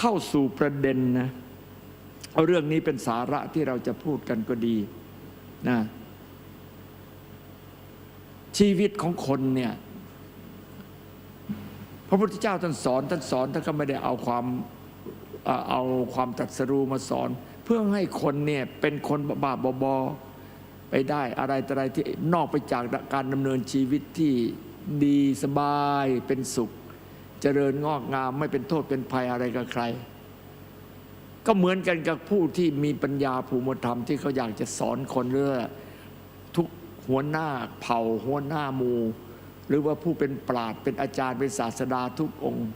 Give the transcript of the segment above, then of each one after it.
เข้าสู่ประเด็นนะเอาเรื่องนี้เป็นสาระที่เราจะพูดกันก็ดีนะชีวิตของคนเนี่ยพระพุทธเจ้าท่านสอนท่านสอนท่านก็ไม่ได้เอาความเอาความตรัสรู้มาสอน เพื่อให้คนเนี่ยเป็นคนบาๆบอไปได้อะไรแต่อะไรที่นอกไปจากการดำเนินชีวิตที่ดีสบายเป็นสุข เจริญงอกงามไม่เป็นโทษเป็นภัยอะไรกับใคร ก็เหมือนกันกับผู้ที่มีปัญญาภูมิธรรมที่เขาอยากจะสอนคนเรื่องทุกหัวหน้าเผ่าหัวหน้ามู หรือว่าผู้เป็นปราดเป็นอาจารย์เป็นศาสดาทุกองค์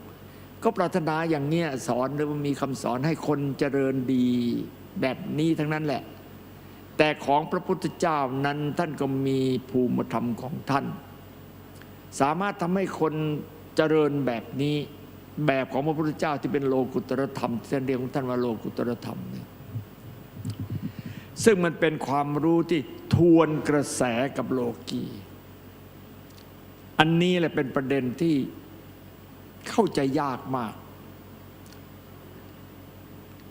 ก็ปรารถนาอย่างเนี้ยสอนหรือว่ามีคำสอนให้คนเจริญดีแบบนี้ทั้งนั้นแหละ แต่ของพระพุทธเจ้านั้นท่านก็มีภูมิธรรมของท่าน สามารถทำให้คน เจริญแบบนี้แบบของพระพุทธเจ้าที่เป็นโลกุตรธรรมที่านเรียกของท่านว่าโลกุตรธรรมเนี่ยซึ่งมันเป็นความรู้ที่ทวนกระแสกับโลกี อันนี้แหละเป็นประเด็นที่เข้าใจยากมาก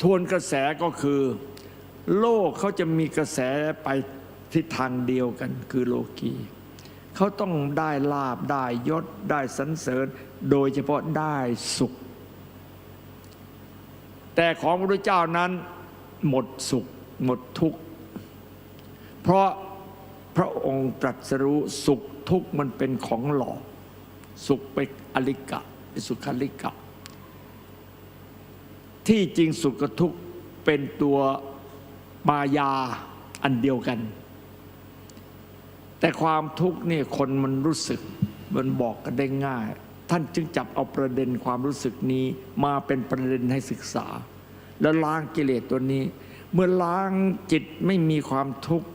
ทวนกระแสก็คือ โลกเขาจะมีกระแสไปทิศทางเดียวกันคือโลกี เขาต้องได้ลาบได้ยศได้สรรเสริญ โดยเฉพาะได้สุข แต่ของพระเจ้านั้นหมดสุขหมดทุกข์ เพราะพระองค์ตรัสรู้สุขทุกข์มันเป็นของหลอก สุขเป็นอลิกะเป็นสุขลิกะ ที่จริงสุขกับทุกข์เป็นตัวมายาอันเดียวกัน แต่ความทุกข์นี่คนมันรู้สึกมันบอกกันได้ง่าย ท่านจึงจับเอาประเด็นความรู้สึกนี้มาเป็นประเด็นให้ศึกษา แล้วล้างกิเลสตัวนี้ เมื่อล้างจิตไม่มีความทุกข์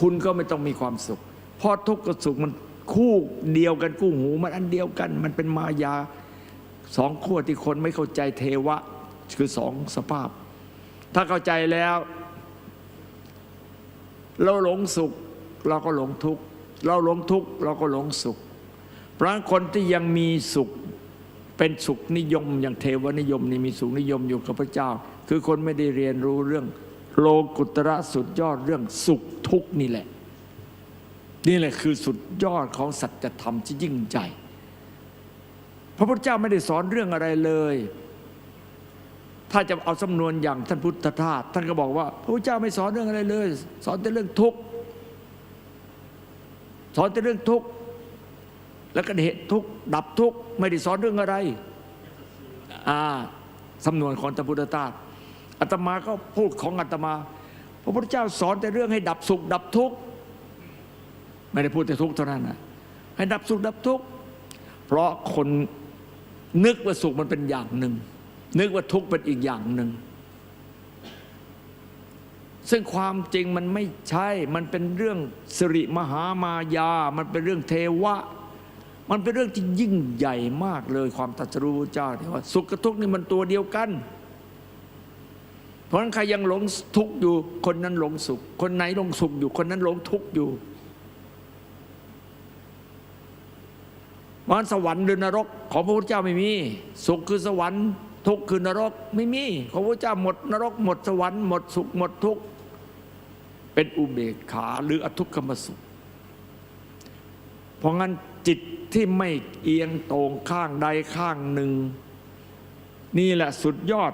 คุณก็ไม่ต้องมีความสุข เพราะทุกข์กับสุขมันคู่เดียวกันคู่หูมันอันเดียวกัน มันเป็นมายาสองขั้วที่คนไม่เข้าใจเทวะคือสองสภาพ ถ้าเข้าใจแล้ว เราหลงสุข เราก็หลงทุกข์เราหลงทุกข์เราก็หลงสุข เพราะฉะนั้นคนที่ยังมีสุขเป็นสุขนิยม อย่างเทวนิยมนี่มีสุขนิยมอยู่กับพระเจ้า คือคนไม่ได้เรียนรู้เรื่อง โลกุตระสุดยอดเรื่องสุขทุกข์นี่แหละ นี่แหละคือสุดยอดของสัจธรรมที่ยิ่งใหญ่พระพุทธเจ้าไม่ได้สอนเรื่องอะไรเลย ถ้าจะเอาสำนวนอย่างท่านพุทธทาสท่านก็บอกว่า พระพุทธเจ้าไม่สอนเรื่องอะไรเลย สอนแต่เรื่องทุกข์ สอนแต่เรื่องทุกข์แล้วก็เหตุทุกข์ดับทุกข์ไม่ได้สอนเรื่องอะไรอ่าสำนวนของท่านพุทธทาสอาตมาก็พูดของอาตมา พระพุทธเจ้าสอนแต่เรื่องให้ดับสุข ดับทุกข์ไม่ได้พูดแต่ทุกข์เท่านั้นนะให้ดับสุขดับทุกข์เพราะคนนึกว่าสุขมันเป็นอย่างหนึ่งนึกว่าทุกข์เป็นอีกอย่างหนึ่ง ซึ่งความจริงมันไม่ใช่ มันเป็นเรื่องสิริมหามายา มันเป็นเรื่องเทวะ มันเป็นเรื่องที่ยิ่งใหญ่มากเลยความตัสรู้เจ้าที่ว่าสุขกับทุกข์นี่มันตัวเดียวกัน เพราะฉะนั้นใครยังหลงทุกข์อยู่ คนนั้นหลงสุข คนไหนหลงสุขอยู่ คนนั้นหลงทุกข์อยู่มันสวรรค์หรือนรก ของพระพุทธเจ้าไม่มี สุขคือสวรรค์ทุกข์คือนรกไม่มี ของพระพุทธเจ้าหมดนรกหมดสวรรค์หมดสุขหมดทุกข์ เป็นอุเบกขาหรืออทุกขมสุข เพราะงั้นจิตที่ไม่เอียงตรงข้างใดข้างหนึ่ง นี่แหละสุดยอด